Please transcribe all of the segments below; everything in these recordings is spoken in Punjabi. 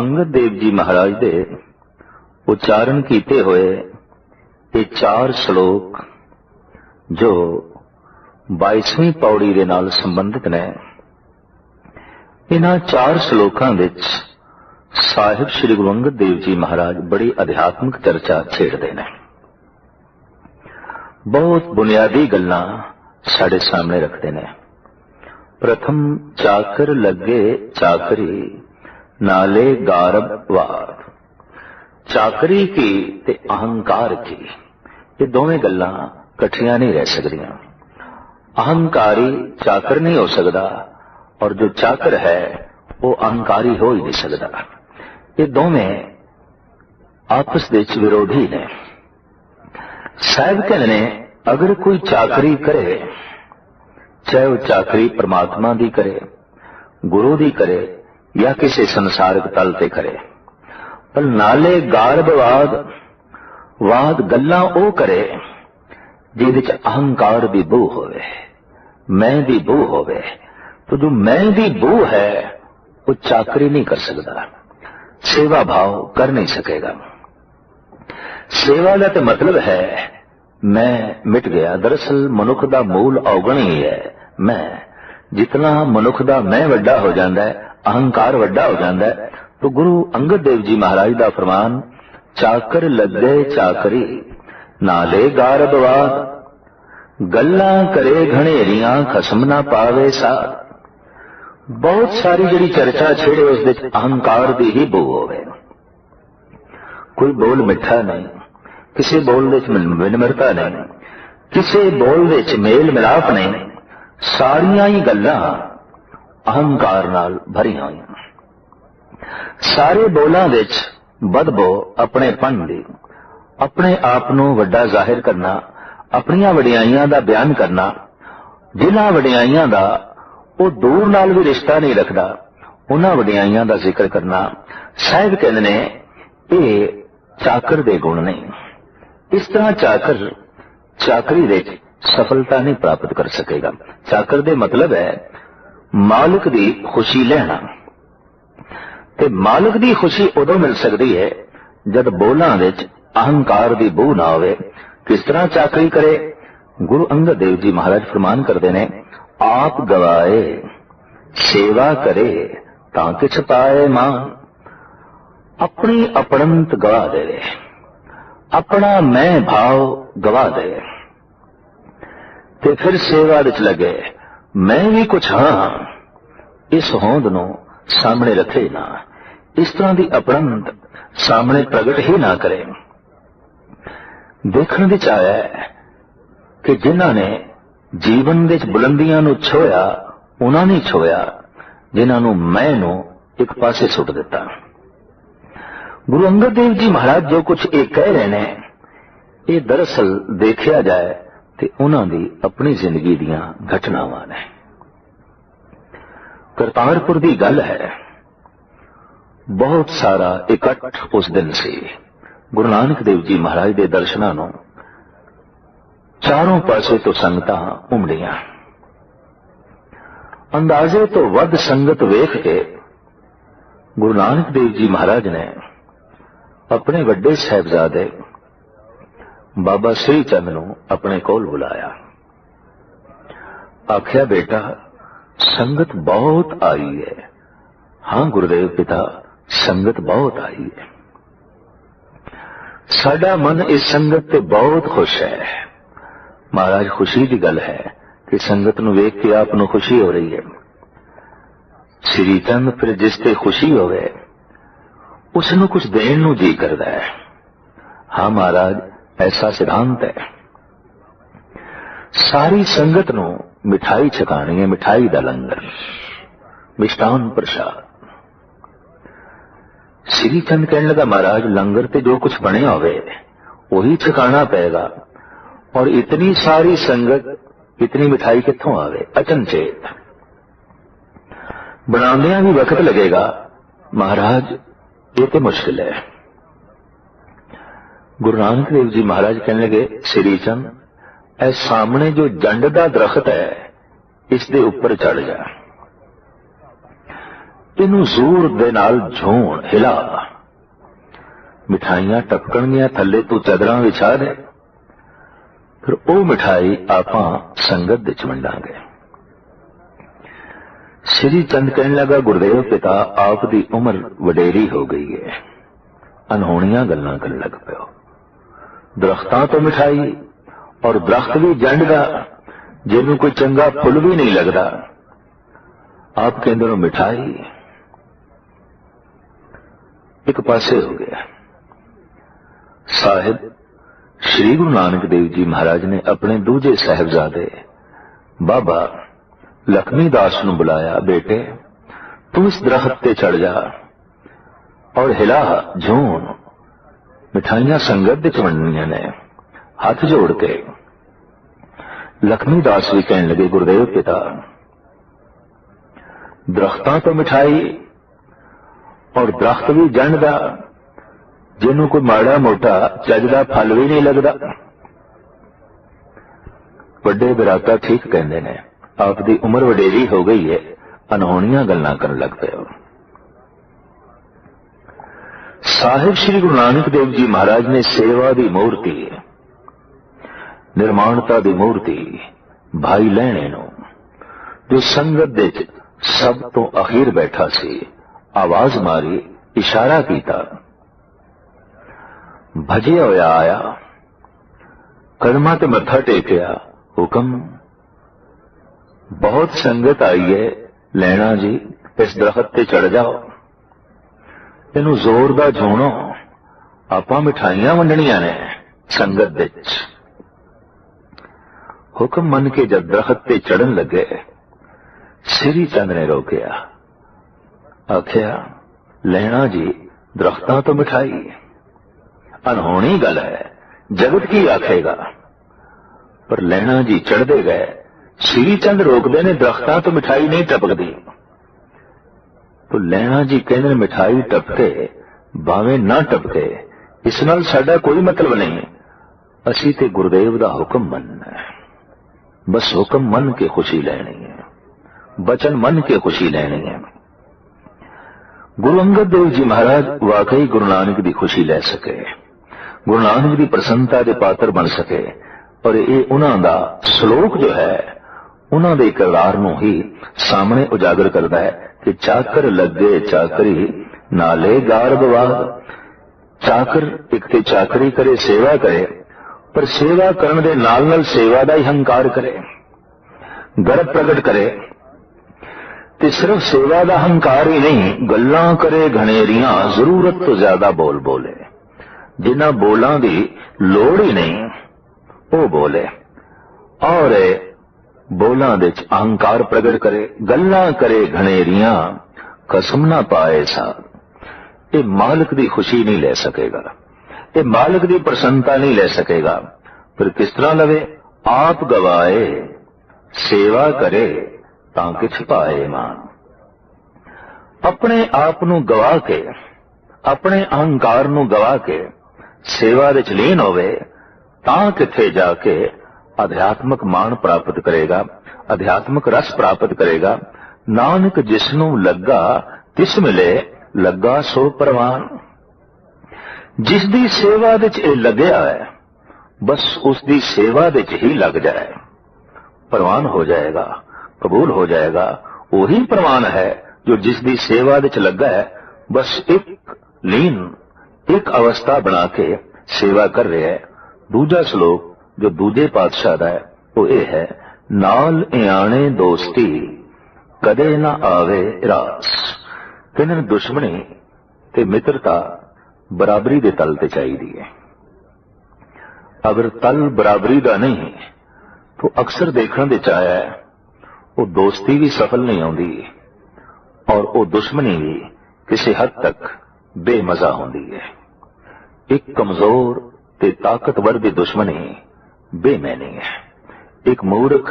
ਅੰਗਦ ਦੇਵ ਜੀ ਮਹਾਰਾਜ ਦੇ ਉਚਾਰਨ ਕੀਤੇ ਹੋਏ ਇਹ ਚਾਰ ਸ਼ਲੋਕ ਜੋ 22ਵੀਂ ਪੌੜੀ ਦੇ ਨਾਲ ਸੰਬੰਧਿਤ ਨੇ। ਇਹਨਾਂ ਚਾਰ ਸ਼ਲੋਕਾਂ ਵਿੱਚ ਸਾਹਿਬ ਸ੍ਰੀ ਗੁਰੂ ਅੰਗਦ ਦੇਵ ਜੀ ਮਹਾਰਾਜ ਬੜੀ ਅਧਿਆਤਮਿਕ ਚਰਚਾ ਛੇੜਦੇ ਨੇ। ਬਹੁਤ ਬੁਨਿਆਦੀ ਗੱਲਾਂ ਸਾਡੇ ਸਾਹਮਣੇ ਰੱਖਦੇ ਨੇ। ਪ੍ਰਥਮ, ਚਾਕਰ ਲੱਗੇ ਚਾਕਰੀ ਨਾਲੇ ਗਾਰਬ ਚਾਕਰੀ ਕੀ ਤੇ ਅਹੰਕਾਰ ਕੀ? ਇਹ ਦੋਵੇਂ ਗੱਲਾਂ ਇਕੱਠੀਆਂ ਨਹੀਂ ਰਹਿ ਸਕਦੀਆਂ। ਅਹੰਕਾਰੀ ਚਾਕਰ ਨਹੀਂ ਹੋ ਸਕਦਾ ਔਰ ਜੋ ਚਾਕਰ ਹੈ, ਉਹ ਅਹੰਕਾਰੀ ਹੋ ਹੀ ਨਹੀਂ ਸਕਦਾ। ਇਹ ਦੋਵੇਂ ਆਪਸ ਵਿੱਚ ਵਿਰੋਧੀ ਨੇ। ਸਾਹਿਬ ਕਹਿੰਦੇ ਨੇ, ਅਗਰ ਕੋਈ ਚਾਕਰੀ ਕਰੇ, ਚਾਹੇ ਉਹ ਚਾਕਰੀ ਪ੍ਰਮਾਤਮਾ ਦੀ ਕਰੇ, ਗੁਰੂ ਦੀ ਕਰੇ ਜਾਂ ਕਿਸੇ ਸੰਸਾਰਿਕ ਤਲ ਤੇ ਕਰੇ ਪਰ ਨਾਲੇ ਗਾਰਬਵਾਦ ਵਾਦ ਗੱਲਾਂ ਉਹ ਕਰੇ, ਜਿਹਦੇ ਚ ਅਹੰਕਾਰ ਦੀ ਬੂ ਹੋਵੇ, ਮੈਂ ਦੀ ਬੂ ਹੋਵੇ। ਤਾਂ ਜੋ ਮੈਂ ਦੀ ਬੂ ਹੈ, ਉਹ ਚਾਕਰੀ ਨਹੀਂ ਕਰ ਸਕਦਾ। ਸੇਵਾ ਭਾਵ ਕਰ ਨਹੀਂ ਸਕੇਗਾ। ਸੇਵਾ ਦਾ ਤੇ ਮਤਲਬ ਹੈ, ਮੈਂ ਮਿਟ ਗਿਆ। ਦਰਅਸਲ ਮਨੁੱਖ ਦਾ ਮੂਲ ਔਗਣ ਹੀ ਹੈ, ਮੈਂ। ਜਿਤਨਾ ਮਨੁੱਖ ਦਾ ਮੈਂ ਵੱਡਾ ਹੋ ਜਾਂਦਾ ਹੈ ਅਹੰਕਾਰ ਵੱਡਾ ਹੋ ਜਾਂਦਾ ਹੈ। ਤਾਂ ਗੁਰੂ ਅੰਗਦ ਦੇਵ ਜੀ ਮਹਾਰਾਜ ਦਾ ਫਰਮਾਨ, ਚਾਕਰ ਲੱਗੇ ਚਾਕਰੀ, ਨਾਲੇ ਗਾਰਬਵਾਦ ਗੱਲਾਂ ਕਰੇ ਘਣੇਰੀਆਂ ਖਸਮ ਨਾ ਪਾਵੇ ਸਾ ਬਹੁਤ ਸਾਰੀ ਜਿਹੜੀ ਚਰਚਾ ਛੇੜੇ ਉਸ ਵਿੱਚ ਅਹੰਕਾਰ ਦੀ ਹੀ ਬੋ ਹੋਵੇ। ਕੋਈ ਬੋਲ ਮਿੱਠਾ ਨਹੀਂ, ਕਿਸੇ ਬੋਲ ਵਿੱਚ ਵਿਨਮਰਤਾ ਨਹੀਂ, ਕਿਸੇ ਬੋਲ ਵਿੱਚ ਮੇਲ ਮਿਲਾਪ ਨਹੀਂ, ਸਾਰੀਆਂ ਹੀ ਗੱਲਾਂ ਅਹੰਕਾਰ ਨਾਲ ਭਰੀਆਂ ਹੋਈਆਂ। ਸਾਰੇ ਬੋਲਾਂ ਵਿੱਚ ਬਦਬੋ ਆਪਣੇ ਦੀ, ਆਪਣੇ ਆਪ ਨੂੰ ਵੱਡਾ ਜ਼ਾਹਿਰ ਕਰਨਾ, ਆਪਣੀਆਂ ਵਡਿਆਈਆਂ ਦਾ ਬਿਆਨ ਕਰਨਾ, ਜਿਨ੍ਹਾਂ ਵਡਿਆਈਆਂ ਦਾ ਉਹ ਦੂਰ ਨਾਲ ਵੀ ਰਿਸ਼ਤਾ ਨਹੀਂ ਰੱਖਦਾ, ਉਹਨਾਂ ਵਡਿਆਈਆਂ ਦਾ ਜ਼ਿਕਰ ਕਰਨਾ, ਸਾਹਿਬ ਕਹਿੰਦੇ ਨੇ, ਇਹ ਚਾਕਰ ਦੇ ਗੁਣ ਨਹੀਂ ਇਸ ਤਰ੍ਹਾਂ ਚਾਕਰ ਚਾਕਰੀ ਵਿੱਚ ਸਫਲਤਾ ਨਹੀਂ ਪ੍ਰਾਪਤ ਕਰ ਸਕੇਗਾ। ਚਾਕਰ ਦੇ ਮਤਲਬ ਹੈ ਮਾਲਕ ਦੀ ਖੁਸ਼ੀ ਲੈਣਾ। ਤੇ ਮਾਲਕ ਦੀ ਖੁਸ਼ੀ ਉਦੋਂ ਮਿਲ ਸਕਦੀ ਹੈ ਜਦ ਬੋਲਾਂ ਵਿੱਚ ਅਹੰਕਾਰ ਦੀ ਬੂ ਨਾ ਹੋਵੇ ਕਿਸ ਤਰ੍ਹਾਂ ਚਾਕਰੀ ਕਰੇ? ਗੁਰੂ ਅੰਗਦ ਦੇਵ ਜੀ ਮਹਾਰਾਜ ਫਰਮਾਨ ਕਰਦੇ ਨੇ, ਆਪ ਗਵਾਏ, ਸੇਵਾ ਕਰੇ ਤਾਂ ਕਿਛ ਪਾਏ ਮਾਂ। ਆਪਣੀ ਅਪਣੰਤ ਗਵਾ ਦੇਵੇ ਆਪਣਾ ਮੈਂ ਭਾਵ ਗਵਾ ਦੇ। ਤੇ ਫਿਰ ਸੇਵਾ ਵਿੱਚ ਲੱਗੇ। ਮੈਂ ਵੀ ਕੁਛ ਹਾਂ। ਇਸ ਹੋਂਦ ਨੂੰ ਸਾਹਮਣੇ ਰੱਖੇ ਨਾ। ਇਸ ਤਰ੍ਹਾਂ ਦੀ ਅਪਣੰਤ ਸਾਹਮਣੇ ਪ੍ਰਗਟ ਹੀ ਨਾ ਕਰੇ। ਦੇਖਣ ਵਿੱਚ ਆਇਆ ਕਿ ਜਿਨ੍ਹਾਂ ਨੇ ਜੀਵਨ ਵਿੱਚ ਬੁਲੰਦੀਆਂ ਨੂੰ ਛੋਇਆ ਉਹਨਾਂ ਨੇ ਛੋਇਆ ਜਿਨ੍ਹਾਂ ਨੂੰ ਮੈਂ ਨੂੰ ਇੱਕ ਪਾਸੇ ਸੁੱਟ ਦਿੱਤਾ। ਗੁਰੂ ਅੰਗਦ ਦੇਵ ਜੀ ਮਹਾਰਾਜ ਜੋ ਕੁਝ ਇਹ ਕਹਿ ਰਹੇ ਨੇ, ਇਹ ਦਰਅਸਲ ਦੇਖਿਆ ਜਾਏ ਤੇ ਉਹਨਾਂ ਦੀ ਆਪਣੀ ਜ਼ਿੰਦਗੀ ਦੀਆਂ ਘਟਨਾਵਾਂ ਨੇ। ਕਰਤਾਰਪੁਰ ਦੀ ਗੱਲ ਹੈ, ਬਹੁਤ ਸਾਰਾ ਇਕੱਠ ਉਸ ਦਿਨ ਸੀ। ਗੁਰੂ ਨਾਨਕ ਦੇਵ ਜੀ ਮਹਾਰਾਜ ਦੇ ਦਰਸ਼ਨਾਂ ਨੂੰ ਚਾਰੋਂ ਪਾਸੇ ਤੋਂ ਸੰਗਤਾਂ ਉਮੜੀਆਂ ਅੰਦਾਜ਼ੇ ਤੋਂ ਵੱਧ ਸੰਗਤ ਵੇਖ ਕੇ ਗੁਰੂ ਨਾਨਕ ਦੇਵ ਜੀ ਮਹਾਰਾਜ ਨੇ ਆਪਣੇ ਵੱਡੇ ਸਹਿਬਜ਼ਾਦੇ ਬਾਬਾ ਸ੍ਰੀ ਚੰਦ ਨੂੰ ਆਪਣੇ ਕੋਲ ਬੁਲਾਇਆ। ਆਖਿਆ, ਬੇਟਾ, ਸੰਗਤ ਬਹੁਤ ਆਈ ਹੈ। ਹਾਂ, ਗੁਰਦੇਵ ਪਿਤਾ, ਸੰਗਤ ਬਹੁਤ ਆਈ ਹੈ। ਸਾਡਾ ਮਨ ਇਸ ਸੰਗਤ ਤੇ ਬਹੁਤ ਖੁਸ਼ ਹੈ। ਮਹਾਰਾਜ, ਖੁਸ਼ੀ ਦੀ ਗੱਲ ਹੈ ਕਿ ਸੰਗਤ ਨੂੰ ਵੇਖ ਕੇ ਆਪ ਨੂੰ ਖੁਸ਼ੀ ਹੋ ਰਹੀ ਹੈ। ਸ੍ਰੀ ਚੰਦ ਫਿਰ ਜਿਸ ਤੇ ਖੁਸ਼ੀ ਹੋਵੇ, ਉਸ ਨੂੰ ਕੁਝ ਦੇਣ ਨੂੰ ਜੀ ਕਰਦਾ ਹੈ। ਹਾਂ, ਮਹਾਰਾਜ ਐਸਾ ਸਿਧਾਂਤ ਹੈ ਸਾਰੀ ਸੰਗਤ ਨੂੰ ਮਿਠਾਈ ਛਕਾਣੀ ਹੈ ਮਿਠਾਈ ਦਾ ਲੰਗਰ ਮਿਸ਼ਟਾਨ ਪ੍ਰਸ਼ਾਦ ਸ੍ਰੀ ਚੰਦ ਕਹਿਣ ਲੱਗਾ ਮਹਾਰਾਜ ਲੰਗਰ ਤੇ ਜੋ ਕੁਝ ਬਣਿਆ ਹੋਵੇ ਉਹੀ ਛਕਾਣਾ ਪਏਗਾ ਔਰ ਇਤਨੀ ਸਾਰੀ ਸੰਗਤ ਇਤਨੀ ਮਿਠਾਈ ਕਿੱਥੋਂ ਆਵੇ ਅਚਨਚੇਤ ਬਣਾਉਂਦਿਆਂ ਵੀ ਵਕਤ ਲੱਗੇਗਾ ਮਹਾਰਾਜ ਇਹ ਤੇ ਮੁਸ਼ਕਿਲ ਹੈ ਗੁਰੂ ਨਾਨਕ ਦੇਵ ਜੀ ਮਹਾਰਾਜ ਕਹਿਣ ਲੱਗੇ, ਸ੍ਰੀ ਚੰਦ, ਇਹ ਸਾਹਮਣੇ ਜੋ ਜੰਡ ਦਾ ਦਰਖਤ ਹੈ, ਇਸ ਦੇ ਉੱਪਰ ਚੜ ਜਾ। ਇਹਨੂੰ ਜ਼ੋਰ ਦੇ ਨਾਲ ਝੋਣ, ਹਿਲਾ। ਮਿਠਾਈਆਂ ਟਪਕਣਗੀਆਂ ਥੱਲੇ ਤੂੰ ਚਦਰਾਂ ਵਿਛਾ ਦੇ। ਫਿਰ ਉਹ ਮਿਠਾਈ ਆਪਾਂ ਸੰਗਤ ਵਿੱਚ ਵੰਡਾਂਗੇ। ਸ੍ਰੀ ਚੰਦ ਕਹਿਣ ਲੱਗਾ, ਗੁਰਦੇਵ ਪਿਤਾ, ਆਪ ਦੀ ਉਮਰ ਵਡੇਰੀ ਹੋ ਗਈ ਹੈ। ਅਨਹੋਣੀਆਂ ਗੱਲਾਂ ਕਰਨ ਲੱਗ ਪਿਓ। ਦਰਖਤਾਂ ਤੋਂ ਮਿਠਾਈ ਔਰ ਦਰਖਤ ਵੀ ਜੰਡਦਾ ਜਿਹਨੂੰ ਕੋਈ ਚੰਗਾ ਫੁੱਲ ਵੀ ਨਹੀਂ ਲੱਗਦਾ ਆਪ ਕਹਿੰਦੇ ਨੂੰ ਮਿਠਾਈ ਇੱਕ ਪਾਸੇ ਹੋ ਗਿਆ ਸਾਹਿਬ ਸ੍ਰੀ ਗੁਰੂ ਨਾਨਕ ਦੇਵ ਜੀ ਮਹਾਰਾਜ ਨੇ ਆਪਣੇ ਦੂਜੇ ਸਹਿਬਜ਼ਾਦੇ ਬਾਬਾ ਲਖਮੀ ਦਾਸ ਨੂੰ ਬੁਲਾਇਆ ਬੇਟੇ ਤੂੰ ਇਸ ਦਰਖਤ ਤੇ ਚੜ ਜਾ ਔਰ ਹਿਲਾ ਝੂਣ ਮਿਠਾਈਆਂ ਸੰਗਤ ਦੇ ਵੰਡਣੀਆਂ ਨੇ। ਹੱਥ ਜੋੜ ਕੇ ਲਖਮੀ ਦਾਸ ਵੀ ਕਹਿਣ ਲੱਗੇ, ਗੁਰਦੇਵ ਪਿਤਾ, ਦਰਖਤਾਂ ਤੋਂ ਮਿਠਾਈ ਔਰ ਦਰਖਤ ਵੀ ਜੰਡਦਾ, ਜਿਹਨੂੰ ਕੋਈ ਮਾੜਾ ਮੋਟਾ ਚੱਜ ਦਾ ਫਲ ਵੀ ਨਹੀਂ ਲੱਗਦਾ। ਵੱਡੇ ਬਰਾਤਾ ਠੀਕ ਕਹਿੰਦੇ ਨੇ, ਆਪ ਦੀ ਉਮਰ ਵਡੇਰੀ ਹੋ ਗਈ ਹੈ ਅਨਹੋਣੀਆਂ ਗੱਲਾਂ ਕਰਨ ਲੱਗ ਪਏ ਹੋ। ਸਾਹਿਬ ਸ੍ਰੀ ਗੁਰੂ ਨਾਨਕ ਦੇਵ ਜੀ ਮਹਾਰਾਜ ਨੇ ਸੇਵਾ ਦੀ ਮੂਰਤੀ ਨਿਰਮਾਣਤਾ ਦੀ ਮੂਰਤੀ ਭਾਈ ਲੈਣੇ ਨੂੰ ਜੋ ਸੰਗਤ ਦੇ ਵਿੱਚ ਸਭ ਤੋਂ ਅਖੀਰ ਬੈਠਾ ਸੀ ਆਵਾਜ਼ ਮਾਰੀ ਇਸ਼ਾਰਾ ਕੀਤਾ ਭਜਿਆ ਹੋਇਆ ਆਇਆ ਕਦਮਾਂ ਤੇ ਮੱਥਾ ਟੇਕਿਆ ਹੁਕਮ ਬਹੁਤ ਸੰਗਤ ਆਈ ਹੈ ਲੈਣਾ ਜੀ ਇਸ ਦਰਖਤ ਤੇ ਚੜ ਜਾਓ ਤੈਨੂੰ ਜ਼ੋਰ ਦਾ ਝੋਣੋ ਆਪਾਂ ਮਿਠਾਈਆਂ ਵੰਡਣੀਆਂ ਨੇ ਸੰਗਤ ਵਿੱਚ। ਹੁਕਮ ਮੰਨ ਕੇ ਜਦ ਦਰਖਤ ਤੇ ਚੜਨ ਲੱਗੇ, ਸ੍ਰੀ ਚੰਦ ਨੇ ਰੋਕਿਆ। ਆਖਿਆ ਲੈਣਾ ਜੀ, ਦਰਖਤਾਂ ਤੋਂ ਮਿਠਾਈ। ਅਨਹੋਣੀ ਗੱਲ ਹੈ, ਜਗਤ ਕੀ ਆਖੇਗਾ? ਪਰ ਲੈਣਾ ਜੀ ਚੜਦੇ ਗਏ। ਸ੍ਰੀ ਚੰਦ ਰੋਕਦੇ ਨੇ, ਦਰਖਤਾਂ ਤੋਂ ਮਿਠਾਈ ਨਹੀਂ ਟਪਕਦੀ। ਤੋ ਲੈਣਾ ਜੀ ਕਹਿੰਦੇ ਨੇ ਮਿਠਾਈ ਟਪਕੇ ਭਾਵੇਂ ਨਾ ਟਪਕੇ। ਇਸ ਨਾਲ ਸਾਡਾ ਕੋਈ ਮਤਲਬ ਨਹੀਂ। ਅਸੀਂ ਤੇ ਗੁਰਦੇਵ ਦਾ ਹੁਕਮ ਮੰਨਣਾ ਹੈ। ਬਸ ਹੁਕਮ ਮੰਨ ਕੇ ਖੁਸ਼ੀ ਲੈਣੀ ਹੈ। ਬਚਨ ਮੰਨ ਕੇ ਖੁਸ਼ੀ ਲੈਣੀ ਹੈ। ਗੁਰੂ ਅੰਗਦ ਦੇਵ ਜੀ ਮਹਾਰਾਜ ਵਾਕਈ ਗੁਰੂ ਨਾਨਕ ਦੀ ਖੁਸ਼ੀ ਲੈ ਸਕੇ। ਗੁਰੂ ਨਾਨਕ ਦੀ ਪ੍ਰਸੰਨਤਾ ਦੇ ਪਾਤਰ ਬਣ ਸਕੇ। ਔਰ ਇਹ ਉਹਨਾਂ ਦਾ ਸ਼ਲੋਕ ਜੋ ਹੈ ਉਹਨਾਂ ਦੇ ਕਿਰਦਾਰ ਨੂੰ ਹੀ ਸਾਹਮਣੇ ਉਜਾਗਰ ਕਰਦਾ ਹੈ ਕਿ ਚਾਕਰ ਲੱਗੇ ਚਾਕਰੀ, ਨਾਲੇ ਗਾਰਬਵਾਦ ਚਾਕਰ ਇੱਕ ਤੇ ਚਾਕਰੀ ਕਰੇ, ਸੇਵਾ ਕਰੇ, ਪਰ ਸੇਵਾ ਕਰਨ ਦੇ ਨਾਲ ਨਾਲ ਸੇਵਾ ਦਾ ਹੀ ਹੰਕਾਰ ਕਰੇ, ਗਰਭ ਪ੍ਰਗਟ ਕਰੇ। ਤੇ ਸਿਰਫ ਸੇਵਾ ਦਾ ਹੰਕਾਰ ਹੀ ਨਹੀਂ, ਗੱਲਾਂ ਕਰੇ ਘਣੇਰੀਆਂ ਜ਼ਰੂਰਤ ਤੋਂ ਜ਼ਿਆਦਾ ਬੋਲ ਬੋਲੇ। ਜਿਨ੍ਹਾਂ ਬੋਲਾਂ ਦੀ ਲੋੜ ਹੀ ਨਹੀਂ, ਉਹ ਬੋਲੇ। ਔਰ ਬੋਲਾਂ ਵਿੱਚ ਅਹੰਕਾਰ ਪ੍ਰਗਟ ਕਰੇ, ਗੱਲਾਂ ਕਰੇ ਘਣੇਰੀਆਂ ਕਸਮ ਨਾ ਪਾਏ ਸਾ ਇਹ ਮਾਲਕ ਦੀ ਖੁਸ਼ੀ ਨਹੀਂ ਲੈ ਸਕੇਗਾ। ਇਹ ਮਾਲਕ ਦੀ ਪ੍ਰਸੰਨਤਾ ਨਹੀਂ ਲੈ ਸਕੇਗਾ। ਫਿਰ ਕਿਸ ਤਰ੍ਹਾਂ ਲਵੇ? ਆਪ ਗਵਾਏ, ਸੇਵਾ ਕਰੇ ਤਾਂ ਕਿਛ ਪਾਏ ਮਾਨ। ਆਪਣੇ ਆਪ ਨੂੰ ਗਵਾ ਕੇ, ਆਪਣੇ ਅਹੰਕਾਰ ਨੂੰ ਗਵਾ ਕੇ, ਸੇਵਾ ਵਿੱਚ ਲੀਨ ਹੋਵੇ ਤਾਂ ਕਿੱਥੇ ਜਾ ਕੇ ਅਧਿਆਤਮਕ ਮਾਣ ਪ੍ਰਾਪਤ ਕਰੇਗਾ, ਅਧਿਆਤਮਕ ਰਸ ਪ੍ਰਾਪਤ ਕਰੇਗਾ। ਨਾਨਕ ਜਿਸ ਨੂੰ ਲੱਗਾ, ਤਿਸ ਮਿਲੇ, ਲੱਗਾ ਸੋ ਪ੍ਰਵਾਨ। ਜਿਸ ਦੀ ਸੇਵਾ ਵਿੱਚ ਇਹ ਲੱਗਿਆ ਹੈ, ਬਸ ਉਸ ਦੀ ਸੇਵਾ ਵਿੱਚ ਹੀ ਲੱਗ ਜਾਏ। ਪ੍ਰਵਾਨ ਹੋ ਜਾਏਗਾ, ਕਬੂਲ ਹੋ ਜਾਏਗਾ, ਉਹੀ ਪ੍ਰਵਾਨ ਹੈ ਜੋ ਜਿਸ ਦੀ ਸੇਵਾ ਵਿੱਚ ਲੱਗਾ ਹੈ, ਬਸ ਇੱਕ ਲੀਨ, ਇੱਕ ਅਵਸਥਾ ਬਣਾ ਕੇ ਸੇਵਾ ਕਰ ਰਿਹਾ ਹੈ। ਦੂਜਾ ਸ਼ਲੋਕ ਜੋ ਦੂਜੇ ਪਾਤਸ਼ਾਹ ਦਾ ਹੈ, ਉਹ ਇਹ ਹੈ, ਨਾਲ ਇਆਣੇ ਦੋਸਤੀ, ਕਦੇ ਨਾ ਆਵੇ ਰਾਸ। ਕਹਿੰਦੇ ਨੇ ਦੁਸ਼ਮਣੀ ਤੇ ਮਿੱਤਰਤਾ ਬਰਾਬਰੀ ਦੇ ਤਲ ਤੇ ਚਾਹੀਦੀ ਹੈ। ਅਗਰ ਤਲ ਬਰਾਬਰੀ ਦਾ ਨਹੀਂ, ਤਾਂ ਅਕਸਰ ਦੇਖਣ ਦੇ ਆਇਆ ਹੈ, ਉਹ ਦੋਸਤੀ ਵੀ ਸਫਲ ਨਹੀਂ ਆਉਂਦੀ ਔਰ ਉਹ ਦੁਸ਼ਮਣੀ ਵੀ ਕਿਸੇ ਹੱਦ ਤੱਕ ਬੇਮਜ਼ਾ ਹੁੰਦੀ ਹੈ। ਇੱਕ ਕਮਜ਼ੋਰ ਤੇ ਤਾਕਤਵਰ ਦੀ ਦੁਸ਼ਮਣੀ ਬੇਮੈਨੀ ਹੈ ਇੱਕ ਮੂਰਖ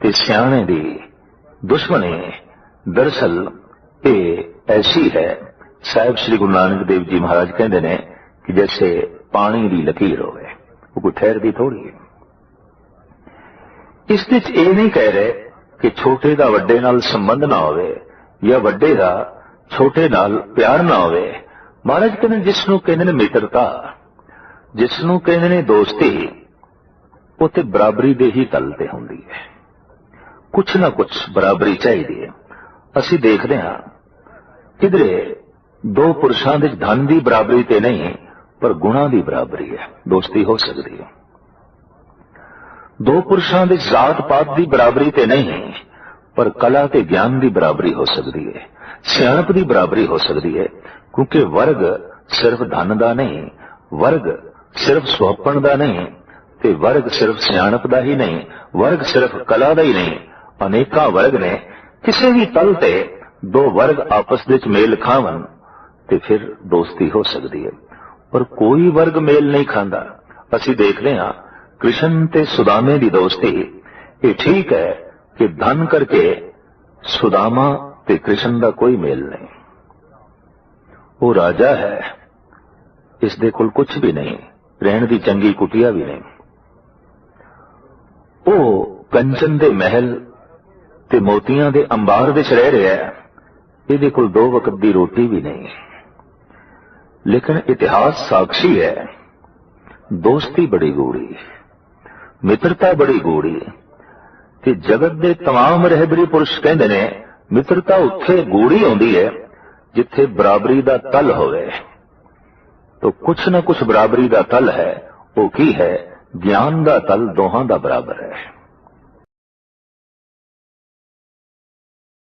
ਤੇ ਸਿਆਣੇ ਦੀ ਦੁਸ਼ਮਣੀ ਦਰਸਲ ਇਹ ਐਸੀ ਹੈ ਸਾਹਿਬ ਸ੍ਰੀ ਗੁਰੂ ਨਾਨਕ ਦੇਵ ਜੀ ਮਹਾਰਾਜ ਕਹਿੰਦੇ ਨੇ ਕਿ ਜੈਸੇ ਪਾਣੀ ਦੀ ਲਕੀਰ ਹੋਵੇ ਉਹ ਕੋਈ ਠਹਿਰਦੀ ਥੋੜੀ ਹੈ ਇਸ ਵਿੱਚ ਇਹ ਨਹੀਂ ਕਹਿ ਰਹੇ ਕਿ ਛੋਟੇ ਦਾ ਵੱਡੇ ਨਾਲ ਸੰਬੰਧ ਨਾ ਹੋਵੇ ਜਾਂ ਵੱਡੇ ਦਾ ਛੋਟੇ ਨਾਲ ਪਿਆਰ ਨਾ ਹੋਵੇ ਮਹਾਰਾਜ ਕਹਿੰਦੇ ਜਿਸ ਨੂੰ ਕਹਿੰਦੇ ਨੇ ਮਿੱਤਰਤਾ ਜਿਸ ਨੂੰ ਕਹਿੰਦੇ ਨੇ ਦੋਸਤੀ ਉਹ ਤੇ ਬਰਾਬਰੀ ਦੇ ਹੀ ਤਲ ਤੇ ਹੁੰਦੀ ਹੈ। ਕੁਛ ਨਾ ਕੁਛ ਬਰਾਬਰੀ ਚਾਹੀਦੀ ਹੈ। ਅਸੀਂ ਦੇਖਦੇ ਹਾਂ। ਕਿਧਰੇ ਦੋ ਪੁਰਸ਼ਾਂ ਦੇ ਧਨ ਦੀ ਬਰਾਬਰੀ ਤੇ ਨਹੀਂ, ਪਰ ਗੁਣਾ ਦੀ ਬਰਾਬਰੀ ਹੈ। ਦੋਸਤੀ ਹੋ ਸਕਦੀ ਹੈ। ਦੋ ਪੁਰਸ਼ਾਂ ਦੇ ਜਾਤ ਪਾਤ ਦੀ ਬਰਾਬਰੀ ਤੇ ਨਹੀਂ, ਪਰ ਕਲਾ ਤੇ ਗਿਆਨ ਦੀ ਬਰਾਬਰੀ ਹੋ ਸਕਦੀ ਹੈ। ਸਿਆਣਪ ਦੀ ਬਰਾਬਰੀ ਹੋ ਸਕਦੀ ਹੈ, ਕਿਉਂਕਿ ਵਰਗ ਸਿਰਫ ਧਨ ਦਾ ਨਹੀਂ, ਵਰਗ ਸਿਰਫ ਸੁਹੱਪਣ ਦਾ ਨਹੀਂ ਤੇ ਵਰਗ ਸਿਰਫ ਸਿਆਣਪ ਦਾ ਹੀ ਨਹੀਂ, ਵਰਗ ਸਿਰਫ ਕਲਾ ਦਾ ਹੀ ਨਹੀਂ, ਅਨੇਕਾਂ ਵਰਗ ਨੇ ਕਿਸੇ ਵੀ ਤਲ ਤੇ ਦੋ ਵਰਗ ਆਪਸ ਵਿੱਚ ਮੇਲ ਖਾਵਣ, ਤੇ ਫਿਰ ਦੋਸਤੀ ਹੋ ਸਕਦੀ ਹੈ। ਪਰ ਕੋਈ ਵਰਗ ਮੇਲ ਨਹੀਂ ਖਾਂਦਾ। ਅਸੀਂ ਦੇਖਦੇ ਹਾਂ, ਕ੍ਰਿਸ਼ਨ ਤੇ ਸੁਦਾਮੇ ਦੀ ਦੋਸਤੀ। ਇਹ ਠੀਕ ਹੈ ਕਿ ਧਨ ਕਰਕੇ ਸੁਦਾਮਾ ਤੇ ਕ੍ਰਿਸ਼ਨ ਦਾ ਕੋਈ ਮੇਲ ਨਹੀਂ। ਉਹ ਰਾਜਾ ਹੈ। ਇਸ ਦੇ ਕੋਲ ਕੁਝ ਵੀ ਨਹੀਂ। ਰਹਿਣ ਦੀ ਚੰਗੀ ਕੁਟਿਆ ਵੀ ਨਹੀਂ। ਉਹ ਕੰਚਨ ਦੇ ਮਹਿਲ ਤੇ ਮੋਤੀਆਂ ਦੇ ਅੰਬਾਰ ਵਿੱਚ ਰਹਿ ਰਿਹਾ ਹੈ ਇਹਦੇ ਕੋਲ ਦੋ ਵਕਤ ਦੀ ਰੋਟੀ ਵੀ ਨਹੀਂ ਲੇਕਿਨ ਇਤਿਹਾਸ ਸਾਖੀ ਹੈ ਦੋਸਤੀ ਬੜੀ ਗੂੜੀ ਮਿੱਤਰਤਾ ਬੜੀ ਗੂੜੀ ਤੇ ਜਗਤ ਦੇ तमाम ਰਹਿਬਰੀ ਪੁਰਸ਼ ਕਹਿੰਦੇ ਨੇ ਮਿੱਤਰਤਾ ਉੱਥੇ ਗੂੜੀ ਆਉਂਦੀ ਹੈ ਜਿੱਥੇ ਬਰਾਬਰੀ ਦਾ ਤਲ ਹੋਵੇ तो कुछ न कुछ बराबरी का तल है वो की है ਗਿਆਨ ਦਾ ਤਲ ਦੋਹਾਂ ਦਾ ਬਰਾਬਰ ਹੈ।